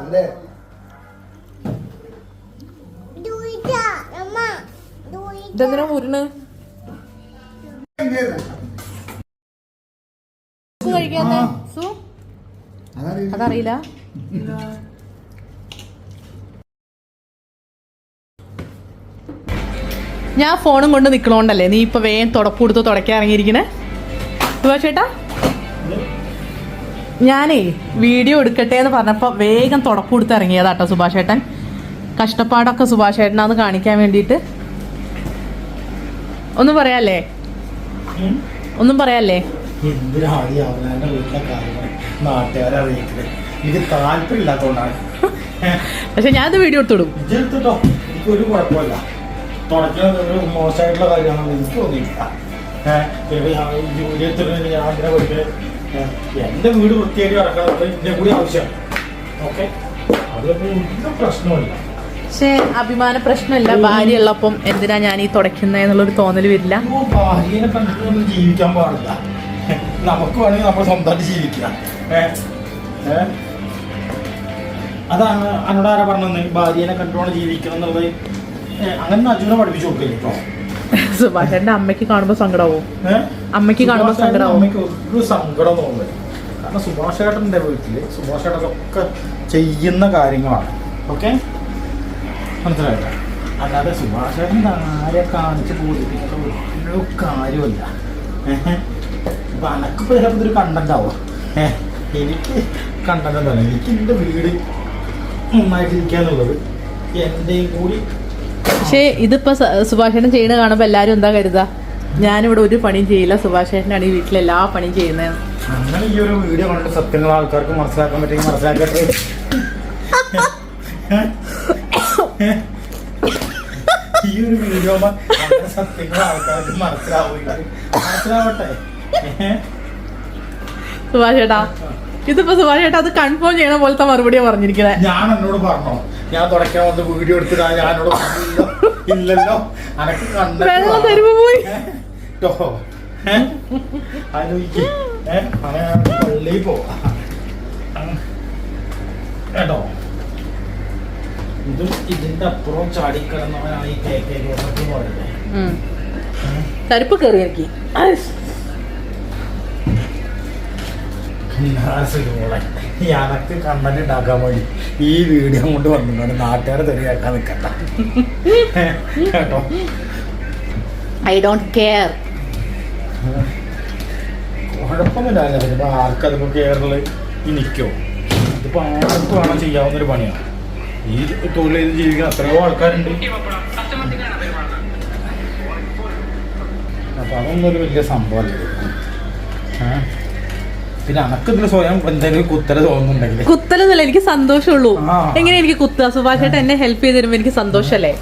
അല്ലേ? ഇതെന്തിനാ മുരുണ് കഴിക്കാത്ത? സു? അതറിയില്ല. ഞാൻ ഫോണും കൊണ്ട് നിക്കണോണ്ടല്ലേ നീ ഇപ്പൊ വേഗം തുടപ്പ് കൊടുത്ത് തുടക്കാൻ ഇറങ്ങിയിരിക്കണേ? ചേട്ടാ? ഞാനേ വീഡിയോ എടുക്കട്ടെ എന്ന് പറഞ്ഞപ്പോൾ വേഗം തുടപ്പ് കൊടുത്ത് ഇറങ്ങിയതാട്ടോ സുഭാഷ് ഏട്ടൻ കഷ്ടപ്പാടൊക്കെ സുഭാഷ് ഏട്ടനാന്ന് കാണിക്കാൻ വേണ്ടിയിട്ട്. ഒന്നും പറയാല്ലേ? ഒന്നും പറയാല്ലേ? പക്ഷെ ഞാനത് വീഡിയോ എടുത്തിടും. ഒരു കുഴപ്പമില്ല. തുടക്കുന്നത് ഒരു മോശമായിട്ടുള്ള കാര്യമാണെന്ന് എനിക്ക് തോന്നിയില്ല ഏഹ് ഇപ്പൊ ഞാൻ എന്റെ വീട് വൃത്തിയായിട്ട് കിടക്കാറുണ്ട് എന്റെ കൂടി ആവശ്യമാണ്. ഓക്കെ. അതൊന്നും ഒരു പ്രശ്നമില്ല. പക്ഷേ അഭിമാന പ്രശ്നമില്ല. ഭാര്യ ഉള്ളപ്പം എന്തിനാ ഞാൻ ഈ തുടയ്ക്കുന്നതെന്നുള്ളൊരു തോന്നൽ വരില്ല. ഭാര്യനെ കണ്ടിട്ടൊന്നും ജീവിക്കാൻ പാടില്ല. നമുക്ക് വേണമെങ്കിൽ നമ്മൾ സ്വന്തമായിട്ട് ജീവിക്കാം? അതാണ് അന്നോട് ആരാ പറഞ്ഞത്? ഭാര്യനെ കണ്ടുകൊണ്ട് ജീവിക്കണം എന്നുള്ളത്. അങ്ങനെ അജുനെ പഠിപ്പിച്ചു കൊടുക്കില്ല കേട്ടോ സുഭാഷേട്ടന്റെ അമ്മയ്ക്ക് കാണുമ്പോ സങ്കടാവും. അമ്മയ്ക്ക് കാണുമ്പോ സങ്കടാവും. അമ്മയ്ക്ക് ഒരു സങ്കടം തോന്നുന്നത് കാരണം സുഭാഷ് ചേട്ടന്റെ വീട്ടിൽ. സുഭാഷ് ചേട്ടനൊക്കെ ചെയ്യുന്ന കാര്യങ്ങളാണ്. ഓക്കെ? മനസ്സിലായില്ല അല്ലാതെ സുഭാഷ് ചേട്ടൻ ആരെ കാണിച്ച് ബോധിപ്പിക്കേണ്ട ഒരു കാര്യമില്ല അപ്പൊ അനക്ക് അനക്കിപ്പോ ചിലപ്പോൾ ഇതൊരു കണ്ടന്റ് ആവും. എനിക്ക് കണ്ടന്റ് എന്താണ് എനിക്ക് എന്റെ വീട് നന്നായിട്ടിരിക്കാന്നുള്ളത് എന്റെയും കൂടി പക്ഷേ ഇതിപ്പോ സുഭാഷേട്ടൻ ചെയ്യണ കാണുമ്പോ എല്ലാരും എന്താ കരുതാ? ഞാനിവിടെ ഒരു പണിയും ചെയ്യില്ല. സുഭാഷേട്ടനാണ് ഈ വീട്ടിലെ എല്ലാ പണിയും ചെയ്യുന്നത് അങ്ങനെ ഈ ഒരു വീഡിയോ കണ്ടിട്ട് സത്യങ്ങൾ ആൾക്കാർക്ക് മനസ്സിലാക്കാൻ പറ്റുമെങ്കിൽ മനസ്സിലാക്കട്ടെ. ഈ ഒരു വീഡിയോ സത്യങ്ങൾ ആൾക്കാർക്ക് മനസ്സിലാവില്ല മനസ്സിലാവട്ടെ? സുഭാഷേട്ടാ ഇതിപ്പോ സുഭാഷേട്ടാ അത് കൺഫേം ചെയ്യണ പോലത്തെ മറുപടിയാ പറഞ്ഞിരിക്കണേ. ഞാൻ എന്നോട് പറഞ്ഞു. ഞാൻ തുടക്കാൻ വന്ന് വീഡിയോ എടുത്തിട്ട് ഞാൻ എന്നോട് പറഞ്ഞില്ലല്ലോ. ഇല്ലല്ലോ. അനക്ക് വെള്ളം തരുമ്പോ പോയി. കേട്ടോ ആലോചിക്ക്. ഏ? അങ്ങനെ പള്ളിയിൽ പോവാ. കേട്ടോ? ഇത് ഇതിന്റെ അപ്പുറം ചാടിക്കിടന്നവനാണ് ഈ കെ കെ ഗോപത്തി പറയുന്നത് ഉം. തരിപ്പ് കയറി എനിക്ക്. എനക്ക് കണ്ടന്റ് ഉണ്ടാക്കാൻ വേണ്ടി ഈ വീഡിയോ കൊണ്ട് വന്നിട്ടുണ്ട് നാട്ടുകാരെ തെറിയാക്കാൻ നിൽക്കണ്ട കേട്ടോ ഐ ഡോണ്ട് കെയർ കുഴപ്പമൊന്നുമില്ല ഇതിപ്പോ ആർക്കതിപ്പോ കേരള ഈ നിൽക്കോ ഇതിപ്പോ ആർക്ക് വേണം ചെയ്യാവുന്ന ഒരു പണിയാണ് ഈ തൊഴിൽ ചെയ്ത് ജീവിക്കുന്ന എത്രയോ ആൾക്കാരുണ്ട്. അപ്പൊ അതൊന്നും ഒരു വലിയ സംഭവമല്ല. ഏ? പിന്നെ അനക്കതിൽ സ്വയം എന്തെങ്കിലും കുത്തല തോന്നുന്നുണ്ടെങ്കിൽ കുത്തലെന്നല്ല എനിക്ക് സന്തോഷമുള്ളൂ. ആ. എങ്ങനെ എനിക്ക് കുത്തുക? സുഭാഷേട്ടൻ എന്നെ ഹെൽപ്പ് ചെയ്ത് തരുമ്പോ എനിക്ക് സന്തോഷല്ലേ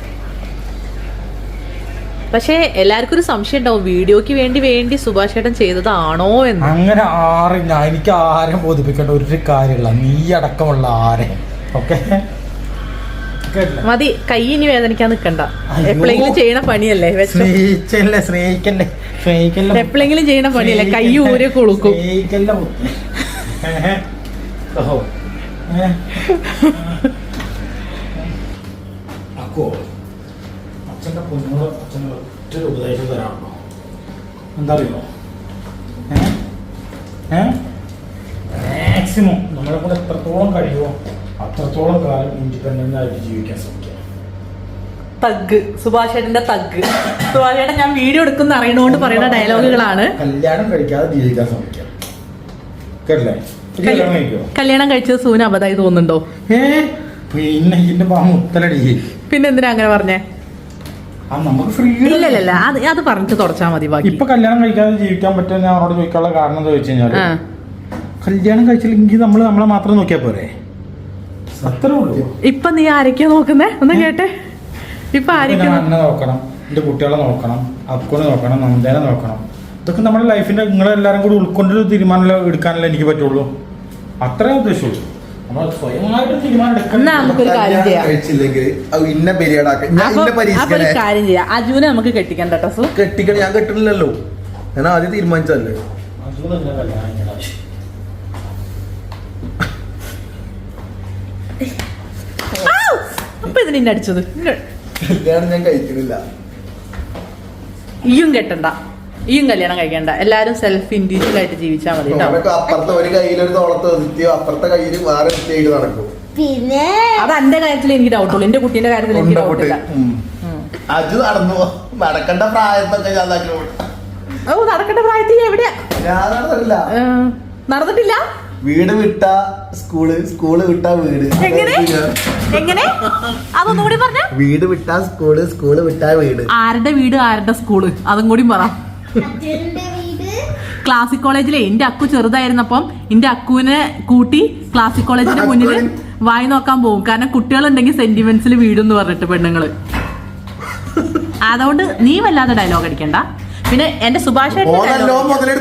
പക്ഷേ എല്ലാവർക്കും ഒരു സംശയം ഉണ്ടാവും. വീഡിയോക്ക് വേണ്ടി വേണ്ടി സുഭാഷ് ചേട്ടൻ ചെയ്തതാണോ എന്ന്. അങ്ങനെ ആരും ഞാൻ എനിക്ക് ആരും ബോധിപ്പിക്കേണ്ട ഒരു കാര്യമില്ല. നീ അടക്കമുള്ള ആരെ ഓക്കെ മതി കൈ ഇനി വേദനിക്കാൻ നിക്കണ്ട. എപ്പോഴെങ്കിലും ചെയ്യണ പണിയല്ലേ വെച്ചോ സ്നേഹിച്ചല്ലേ സ്നേഹിക്കല്ലേ സ്നേഹിക്കല്ലേ. എപ്പോഴെങ്കിലും ചെയ്യണ പണിയല്ലേ കൈ ഊരെ കൊളുക്കും. അച്ഛന്റെ പൊന്നോട് അച്ഛന് ഒറ്റൊരു ഉപദേശം തരാണോ എന്താ അറിയോ ഏഹ്? മാക്സിമം. നമ്മളെ കൂടെ എത്രത്തോളം കഴിയുമോ അത്രത്തോളം കാലം ഇൻഡിപെൻഡന്റ് ആയിട്ട് ജീവിക്കാൻ ശ്രമിക്കുക തഗ് സുഭാഷേട്ടന്റെ തഗ്. സുഭാഷേട്ടൻ ഞാൻ വീഡിയോ എടുക്കുന്ന അറിയണോണ്ട് പറയുന്ന ഡയലോഗുകളാണ്. കല്യാണം കഴിക്കാതെ ജീവിക്കാൻ ശ്രമിക്കാം. കേട്ടില്ലേ? കല്യാണം കഴിച്ചത് സൂന അബദ്ധമായി തോന്നുന്നുണ്ടോ? പിന്നെ ഇതിന്റെ മുത്തലടി. പിന്നെ എന്തിനാ അങ്ങനെ പറഞ്ഞേ? അത് അത് പറഞ്ഞിട്ട് തുടച്ചാ മതി ബാക്കി. ഇപ്പൊ കല്യാണം കഴിക്കാതെ ജീവിക്കാൻ പറ്റുന്ന അവരോട് ചോദിക്കാനുള്ള കാരണം എന്താ ചോദിച്ചു കഴിഞ്ഞാൽ കല്യാണം കഴിച്ചില്ലെങ്കിൽ നമ്മൾ നമ്മളെ മാത്രം നോക്കിയാ പോരെ? അത്രേ ഉള്ളൂ. ഇപ്പൊ നീ ആരൊക്കെയാ നോക്കുന്നേ? ഒന്ന് കേട്ടെ. ഇപ്പൊ ആരൊക്കെ ഞാൻ അന്നെ നോക്കണം. എന്റെ കുട്ടികളെ നോക്കണം. അക്കുനെ നോക്കണം. നന്ദേനെ നോക്കണം. ഇതൊക്കെ നമ്മുടെ ലൈഫിന്റെ നിങ്ങളെല്ലാരും കൂടി ഉൾക്കൊണ്ടൊരു തീരുമാനം എടുക്കാനല്ലേ എനിക്ക് പറ്റുള്ളൂ. അത്രേ ഉദ്ദേശമുള്ളൂ നമ്മൾ സ്വയമായിട്ട് തീരുമാനം എടുക്കണം. നമുക്കൊരു കാര്യം ചെയ്യാം. കഴിച്ചില്ലെങ്കിൽ അത് ഇന്ന പരിപാടാക്ക ഞാൻ അപ്പൊ ഇന്ന അപ്പൊ ഒരു പരീക്ഷിക്കണേ കാര്യം ചെയ്യാം. അജുവിനെ നമുക്ക് കെട്ടിക്കണ്ട കേട്ടോ സു. കെട്ടിക്കണ. ഞാൻ കെട്ടണില്ലല്ലോ ഞാൻ ആദ്യം തീരുമാനിച്ചല്ലേ കല്യാണം ചെയ്യേണ്ട ആവശ്യം. നിന്നെ അടിച്ചത്. ഇങ്ങ- കല്യാണം ഞാൻ കഴിക്കണില്ല. ഈയും കെട്ടണ്ട. ഈയും കല്യാണം കഴിക്കണ്ട. എല്ലാരും സെൽഫ് ഇൻഡിവിജ്വൽ ആയിട്ട് ജീവിച്ചാൽ മതി കേട്ടോ അപ്പുറത്തെ ഒരു തോളത്ത് നിർത്തിയോ അപ്പുറത്തെ കയ്യിൽ വേറെ ചെയ്ത് നടക്കും. പിന്നെ? അത് എന്റെ കാര്യത്തിൽ എനിക്ക് ഡൗട്ടുള്ളൂ എന്റെ കുട്ടീന്റെ കാര്യത്തിൽ എനിക്ക് ഡൗട്ടില്ല അത് നടന്നു നടക്കേണ്ട പ്രായത്തൊക്കെ ഞാൻ ഓ നടക്കേണ്ട പ്രായത്തിൽ എവിടെയാ? ഞാൻ നടന്നിട്ടില്ല. നടന്നിട്ടില്ല? വീട് വിട്ട സ്കൂൾ സ്കൂൾ വിട്ട വീട്. എങ്ങനെ? എങ്ങനെ? അതൊന്നും കൂടി പറഞ്ഞ. വീട് വിട്ട സ്കൂൾ സ്കൂൾ വിട്ട വീട്. ആരുടെ വീട് ആരുടെ സ്കൂൾ? അതും കൂടി പറ. വീട്. ക്ലാസിക് കോളേജിലെ എന്റെ അക്കു ചെറുതായിരുന്നപ്പം എന്റെ അക്കുവിനെ കൂട്ടി ക്ലാസിക് കോളേജിന്റെ മുന്നിൽ വായി നോക്കാൻ പോകും കാരണം കുട്ടികളുണ്ടെങ്കിൽ സെന്റിമെന്റ്സിൽ വീടെന്ന് പറഞ്ഞിട്ട് പെണ്ണുങ്ങൾ. അതുകൊണ്ട് നീ വല്ലാതെ ഡയലോഗ് അടിക്കണ്ട. പിന്നെ എന്റെ സുഭാഷ് ഓനല്ലോ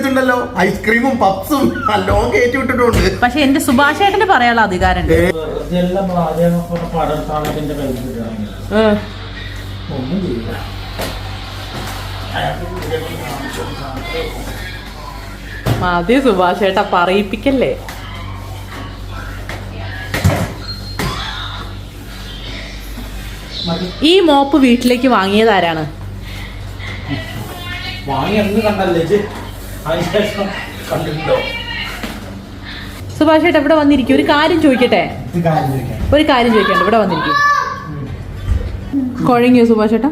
dialogue- ഐസ്ക്രീമും പപ്സും നല്ലോ കയറ്റി വിട്ടിട്ടുണ്ട് പക്ഷെ എന്റെ സുഭാഷ് ഏട്ടന് പറയാനുള്ള അധികാരം മതി സുഭാഷ് ഏട്ടാ പറയിപ്പിക്കല്ലേ ഈ മോപ്പ് വീട്ടിലേക്ക് വാങ്ങിയത് ആരാണ്? വാങ്ങി എന്ന് കണ്ടല്ലേ? അതിനുശേഷം കണ്ടിട്ടുണ്ടോ സുഭാഷ് ഏട്ടാ ഇവിടെ വന്നിരിക്കും. ഒരു കാര്യം ചോദിക്കട്ടെ? ഒരു കാര്യം ചോദിക്കട്ടെ ഇവിടെ വന്നിരിക്കും. കുഴങ്ങിയോ സുഭാഷ് ഏട്ടാ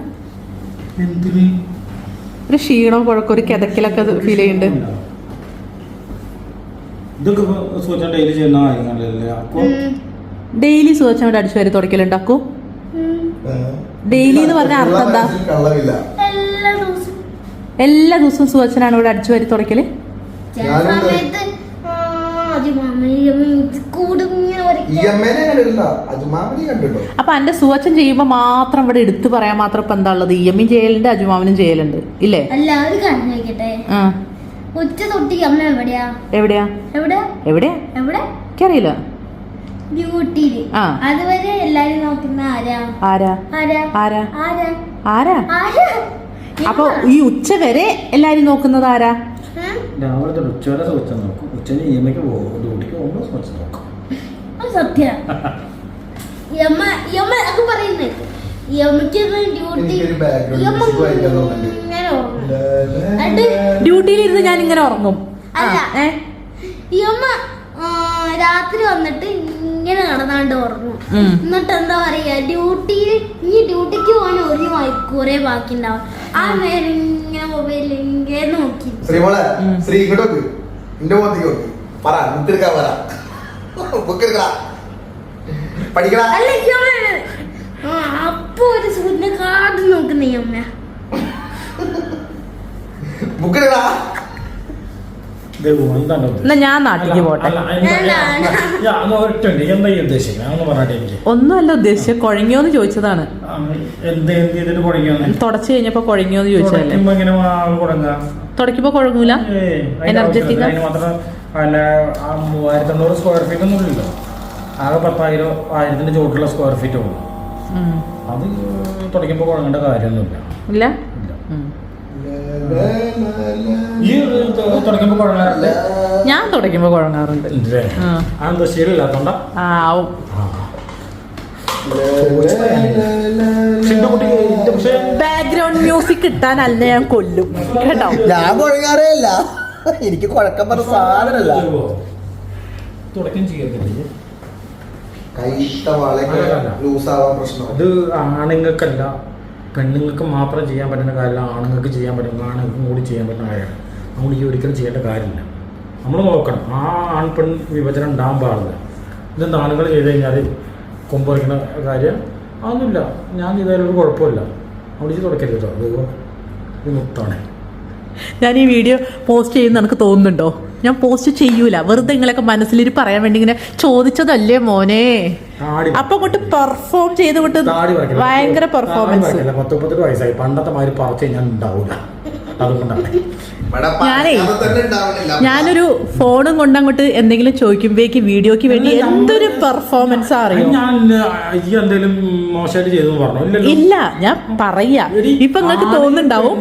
എന്തിന്? ഒരു ക്ഷീണം കുഴക്കം ഒരു കിതക്കിലൊക്കെ ഫീൽ ചെയ്യുന്നുണ്ട്. ഇതൊക്കെ സൂചന ഡെയിലി ചെയ്യുന്ന കാര്യങ്ങളല്ലേ? അപ്പൊ ഡെയിലി സുഖച്ചവിടെ അടിച്ചു വരെ തുടക്കലുണ്ടാക്കൂ ഡെയിലി എന്ന് പറഞ്ഞ അർത്ഥം എന്താ? എല്ലാ ദിവസവും സുഖച്ചനാണ് ഇവിടെ അടിച്ചു വരി കണ്ടിട്ടോ അപ്പൊ എന്റെ സുവച്ചൻ ചെയ്യുമ്പോ മാത്രം ഇവിടെ എടുത്തു പറയാൻ മാത്രം ഇപ്പൊ എന്താ ഉള്ളത്? ഇയമ്മിൻ ചെയ്യലുണ്ട് അജുമാമനും ചെയ്യലുണ്ട്. ഇല്ലേ? ഉച്ച തൊട്ടി അമ്മ എവിടെയാ? എവിടെയാ? എവിടെ? എവിടെയാ എവിടെ? എനിക്കറിയില്ല. അതുവരെ എല്ലാരും നോക്കുന്ന ആരാ? ആരാ? ആരാ? ആരാ? ആരാ? ആരാ? ആരാ? അപ്പൊ ഈ ഉച്ച വരെ എല്ലാരും നോക്കുന്നത് ആരാ? രാവിലെ തൊട്ട് ഉച്ചവരെ സ്വച്ഛം നോക്കും. എമ്മയ്ക്ക് പോകും. ഡ്യൂട്ടിക്ക് പോകുമ്പോൾ സ്വച്ഛം നോക്കും. സത്യ. ഡ്യൂട്ടിയിൽ ഇരുന്ന് ഞാൻ ഇങ്ങനെ ഉറങ്ങും. അല്ല. യമ്മ രാത്രി വന്നിട്ട് ഇങ്ങനെ നടന്നാണ്ട് ഉറങ്ങും. എന്നിട്ട് എന്താ പറയാ ഡ്യൂട്ടിയിൽ ഈ ഡ്യൂട്ടിക്ക് പോകാൻ ഒരു മണിക്കൂറേ ബാക്കി ഉണ്ടാവും ആ നേരം ഇങ്ങനെ മൊബൈലിൽ ഇങ്ങനെ നോക്കി. ശ്രീമോളെ ശ്രീ ഇങ്ങോട്ട് നോക്ക്. എന്റെ മുഖത്തേക്ക് നോക്ക്. പറ പറ. ബുക്ക് എടുക്കടാ. പഠിക്കടാ. അല്ല യമ്മ ആ, അപ്പൊ ഒരു സൂര്യനെ കാട് നോക്കുന്നേ അമ്മ. ബുക്ക് എടുക്കടാ. എന്നാ ഞാൻ നാട്ടിലേക്ക് പോട്ടെ. ഒന്നുമല്ല ഉദ്ദേശിച്ചത് കുഴങ്ങിയോന്ന് ചോദിച്ചതാണ്. തുടച്ചു കഴിഞ്ഞപ്പോ കുഴങ്ങിയോന്ന് ചോദിച്ചതല്ലേ? തുടക്കുമ്പോ കുഴങ്ങൂല? മൂവായിരത്തി എണ്ണൂറ് സ്ക്വയർ ഫീറ്റ് ഒന്നും ഇല്ലല്ലോ. ആകെ പത്തായിരം ആയിരത്തിന്റെ ചോട്ടുള്ള സ്ക്വയർ ഫീറ്റ് ഉള്ളൂ. അത് തുടയ്ക്കുമ്പോൾ കുഴങ്ങേണ്ട കാര്യമൊന്നുമില്ല. ഇല്ല. ഈ തുടയ്ക്കുമ്പോൾ കുഴങ്ങാറില്ല ഞാൻ തുടങ്ങുമ്പോ കുഴങ്ങാറുണ്ട്. അതെന്താ ശീലമില്ലാത്തോണ്ടാ? ആ ആവും. ബാക്ക്ഗ്രൗണ്ട് മ്യൂസിക് കിട്ടാനല്ല ഞാൻ കൊല്ലും. കേട്ടോ? ഞാൻ കുഴങ്ങാറേയല്ല. എനിക്ക് കുഴക്കം പറഞ്ഞ സാധനല്ല തുടക്കം ചെയ്യത്തില്ല കൈത്ത വളരെ അങ്ങനെയല്ല. ലൂസ് ആവാൻ പ്രശ്നം അത് ആണുങ്ങൾക്കല്ല. പെണ്ണുങ്ങൾക്ക് മാത്രം ചെയ്യാൻ പറ്റുന്ന കാര്യമല്ല ആണുങ്ങൾക്ക് ചെയ്യാൻ പറ്റുന്ന ആണുങ്ങൾക്കും കൂടി ചെയ്യാൻ പറ്റുന്ന കാര്യമാണ്. നമ്മൾ ഈ ഒരിക്കലും ചെയ്യേണ്ട കാര്യമില്ല. നമ്മൾ നോക്കണം ആ ആൺ പെൺ വിഭജനം ഉണ്ടാകാൻ പാടില്ല. ഇതെന്താ ആണുങ്ങൾ ചെയ്ത് കഴിഞ്ഞാൽ കൊമ്പ് വയ്ക്കുന്ന കാര്യം? അതൊന്നുമില്ല. ഞാൻ ചെയ്താലും ഒരു കുഴപ്പമില്ല. അവിടെ തുടക്കരുത് കേട്ടോ. അത് വിമുക്താണ് ഞാൻ ഈ വീഡിയോ പോസ്റ്റ് ചെയ്യുന്ന എനിക്ക് തോന്നുന്നുണ്ടോ? ഞാൻ പോസ്റ്റ് ചെയ്യൂല. വെറുതെ നിങ്ങളൊക്കെ മനസ്സിലിരി പറയാൻ വേണ്ടി ഇങ്ങനെ ചോദിച്ചതല്ലേ മോനെ? അപ്പൊ കൊണ്ട് പെർഫോം ചെയ്ത് കൊണ്ട് ഭയങ്കര പെർഫോമൻസ് വയസ്സായി. പണ്ടത്തെ മാതിരി പറിച്ച് ഞാൻ ഉണ്ടാവൂല. അതുകൊണ്ടാണ്. ഞാനേ. ഞാനൊരു ഫോണും കൊണ്ടങ്ങോട്ട് എന്തെങ്കിലും ചോദിക്കുമ്പോഴേക്ക് വീഡിയോക്ക് വേണ്ടി എന്തൊരു പെർഫോമൻസ് അറിയാം? ഇല്ല ഞാൻ പറയാ. ഇപ്പൊ നിങ്ങൾക്ക് തോന്നുന്നുണ്ടാവും.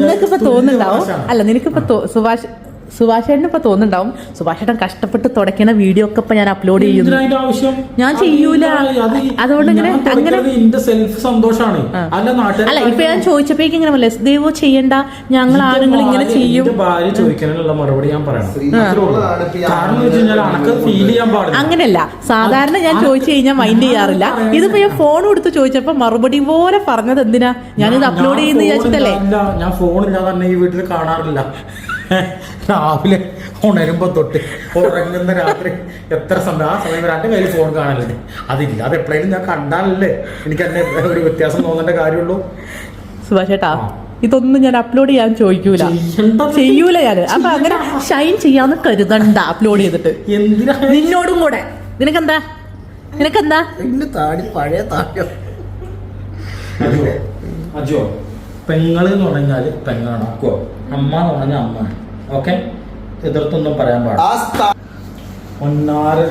നിങ്ങൾക്ക് ഇപ്പൊ തോന്നുന്നുണ്ടാവും. അല്ല നിനക്കിപ്പോ സുഭാഷ് സുഭാഷേട്ടന് ഇപ്പൊ തോന്നുന്നുണ്ടാവും. സുഭാഷേട്ടൻ കഷ്ടപ്പെട്ട് തുടക്കുന്ന വീഡിയോ ഒക്കെ ഇപ്പൊ ഞാൻ അപ്ലോഡ് എന്തിനാ ചെയ്യുന്നു ആവശ്യം? ഞാൻ ചെയ്യൂല. അതുകൊണ്ട് ഇങ്ങനെ- അങ്ങനെ- സന്തോഷാണ്. അല്ല അല്ല ഇപ്പൊ ഞാൻ ചോദിച്ചപ്പോഴേക്കും ഇങ്ങനെ പറയല്ലേ ദൈവോ ചെയ്യണ്ട. ഞങ്ങൾ ആണുങ്ങൾ ഇങ്ങനെ ചെയ്യും. എന്റെ ഭാര്യ ചോദിക്കാനുള്ള മറുപടി ഞാൻ പറയണം. അങ്ങനെയല്ല. സാധാരണ ഞാൻ ചോദിച്ചു കഴിഞ്ഞാൽ മൈൻഡ് ചെയ്യാറില്ല. ഇതിപ്പോ ഞാൻ ഫോൺ കൊടുത്ത് ചോദിച്ചപ്പോ മറുപടി പോലെ പറഞ്ഞത് എന്തിനാ ഞാനിത് അപ്ലോഡ് ചെയ്യുന്ന വിചാരിച്ചിട്ടല്ലേ? ഞാൻ ഫോണില്ലാതെ തന്നെ ഈ വീട്ടിൽ കാണാറില്ല. രാവിലെ ഉണരുമ്പോ തൊട്ട് ഉറങ്ങുന്ന രാത്രി എത്ര സമയം? ആ സമയം രണ്ട് കയ്യിൽ ഫോൺ കാണലുണ്ട്? അതില്ല അത് എപ്പോഴേലും ഞാൻ കണ്ടാലല്ലേ എനിക്ക് എന്നെ ഒരു വ്യത്യാസം തോന്നേണ്ട കാര്യമുള്ളൂ. സുഭാഷേട്ടാ ഇതൊന്നും ഞാൻ അപ്ലോഡ് ചെയ്യാൻ ചോദിക്കൂല. ചെയ്യൂല ഞാൻ അപ്പൊ അങ്ങനെ ഷൈൻ ചെയ്യാന്ന് കരുതണ്ട അപ്ലോഡ് ചെയ്തിട്ട്. എന്തിനാ? നിന്നോടും കൂടെ. നിനക്കെന്താ? നിനക്കെന്താ? താടി പഴയ താടി അജോ പെങ്ങൾ എന്ന് പറഞ്ഞാൽ പെങ്ങളാണ്. അക്കോ അമ്മ എന്ന് പറഞ്ഞാൽ അമ്മ. ഓക്കെ എതിർത്തൊന്നും പറയാൻ പാടില്ല. ഒന്നാറ്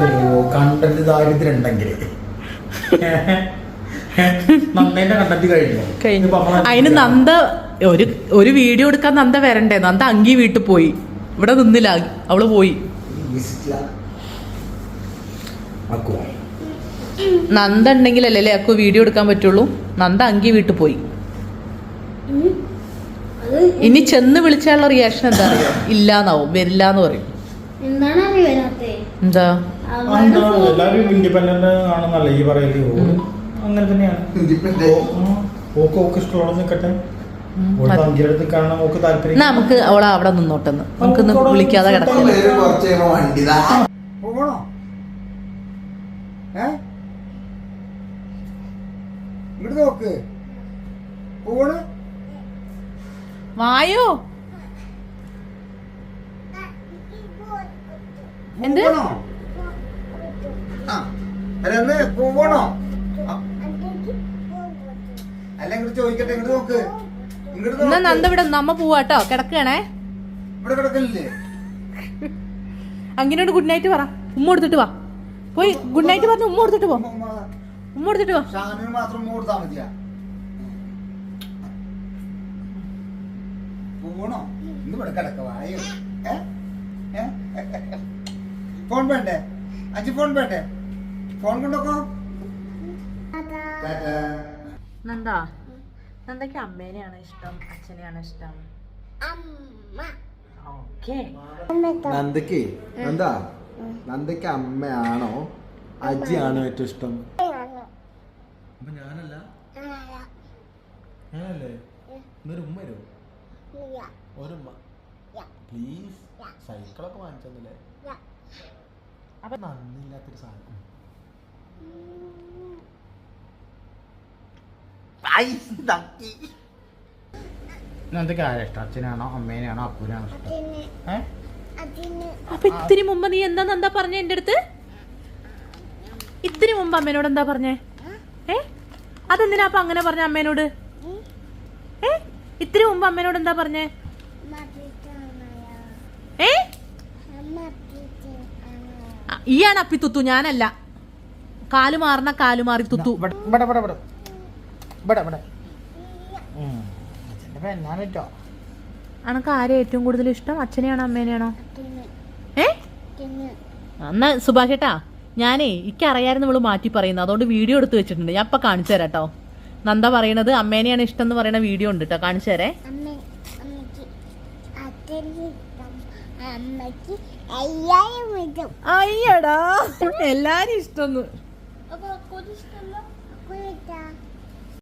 കണ്ടന്റ് ദാരിദ്ര്യം ഉണ്ടെങ്കിൽ നന്ദേന്റെ കണ്ടന്റ് കഴിഞ്ഞു? കഴിഞ്ഞു. അതിന് നന്ദ ഒരു ഒരു വീഡിയോ എടുക്കാൻ നന്ദ വരണ്ടേ? നന്ദ അങ്കി വീട്ടിൽ പോയി. ഇവിടെ നിന്നില്ല. അവൾ പോയി. അക്കോ നന്ദ ഉണ്ടെങ്കിലല്ലേ അക്കു വീഡിയോ എടുക്കാൻ പറ്റുള്ളൂ? നന്ദ അങ്കി വീട്ടിൽ പോയി. ഇനി ചെന്ന് വിളിച്ചാലുള്ള റിയാക്ഷൻ എന്താ അറിയോ ഇല്ലാന്നാവും വരില്ല എന്ന് പറയും എന്താണ്? എന്താ ഇൻഡിപെൻഡന്റ് ആണെന്നല്ല ഈ പറയൽ? ഓൾ അങ്ങനെ തന്നെയാണ്. ഓക്ക് ഓക്ക് ഇഷ്ടമുള്ള നിൽക്കട്ടെ നമുക്ക് അവളെ അവിടെ നിന്നോട്ടെന്ന് നമുക്ക് വിളിക്കാതെ ഇപ്പം കിടക്കില്ല വരും കുറച്ച് കഴിയുമ്പോ വണ്ടി ദാ. പോകണോ ഏ ഇങ്ങോട്ട് നോക്ക് പോകണ് വായോ? എന്ത്? ഇങ്ങോട്ട് ചോദിക്കട്ടെ ഇങ്ങോട്ട് നോക്ക്. എന്നാ നന്ദ ഇവിടെ നമ്മ പോവാട്ടോ. കിടക്കണേ ഇവിടെ അങ്ങനെയോട് ഗുഡ് നൈറ്റ് പറ. ഉമ്മ കൊടുത്തിട്ട് വാ. പോയി ഗുഡ് നൈറ്റ് പറഞ്ഞു ഉമ്മ കൊടുത്തിട്ട് പോ. ഉമ്മ കൊടുത്തിട്ട് വാ മാത്രം മതിയാ. പോകണോ ഇന്ന് ഇവിടെ കിടക്ക വായോ? ഏ? ഏ? ഫോൺ വേണ്ടേ? അജി ഫോൺ വേണ്ടേ? ഫോൺ കൊണ്ടോക്കോ. നന്ദാ നന്ദ നന്ദയ്ക്ക് അമ്മേനെയാണ് ഇഷ്ടം അച്ഛനെയാണ് ഇഷ്ടം? ഓക്കേ. എന്താ നന്ദക്ക് നന്ദയ്ക്ക് അമ്മയാണോ? അജിയാണോ ഏറ്റവും ഇഷ്ടം? അപ്പൊ ഞാനല്ല? ഞാനല്ലേ. ഉമ്മരോ ഉമ്മ വരുമോ ഒരുമ്മ പ്ലീസ് സൈക്കിളൊക്കെ വാങ്ങിച്ചല്ലേ അപ്പൊ നന്ദില്ലാത്തൊരു സാധനം. എന്തൊക്കെ ആരാ ഇഷ്ടം? അച്ഛനാണോ അമ്മേനാണോ അപ്പൂനാണോ ഇഷ്ടം? അപ്പൊ ഇത്തിരി മുമ്പ് നീ എന്താ എന്താ പറഞ്ഞേ എന്റെ അടുത്ത്? ഇത്തിരി മുമ്പ് അമ്മേനോട് എന്താ പറഞ്ഞേ? ഏ? അതെന്തിനാ അപ്പൊ അങ്ങനെ പറഞ്ഞ അമ്മേനോട്? ഏ? ഇത്തിരി മുമ്പ് അമ്മേനോട് എന്താ പറഞ്ഞേ ഏ ആ, ഈയാണ് അപ്പി തുത്തു ഞാനല്ല. കാലു മാറണ കാലു മാറി തുത്തു. അനക്ക് ആരെ ഏറ്റവും കൂടുതൽ ഇഷ്ടം? അച്ഛനെയാണോ അമ്മേനെയാണോ? ഏ? എന്നാ സുഭാഷേട്ടാ ഞാനേ എനിക്കറിയായിരുന്നു ഇവൾ മാറ്റി പറയുന്നത്. അതുകൊണ്ട് വീഡിയോ എടുത്ത് വെച്ചിട്ടുണ്ട്. ഞാൻ ഇപ്പൊ കാണിച്ചു തരാം കേട്ടോ. നന്ദ പറയണത് അമ്മേനെയാണ് ഇഷ്ടം എന്ന് പറയുന്ന വീഡിയോ ഉണ്ട് കേട്ടോ. കാണിച്ചു തരേ. അമ്മയ്ക്ക് അയ്യടാ എല്ലാരും ഇഷ്ടം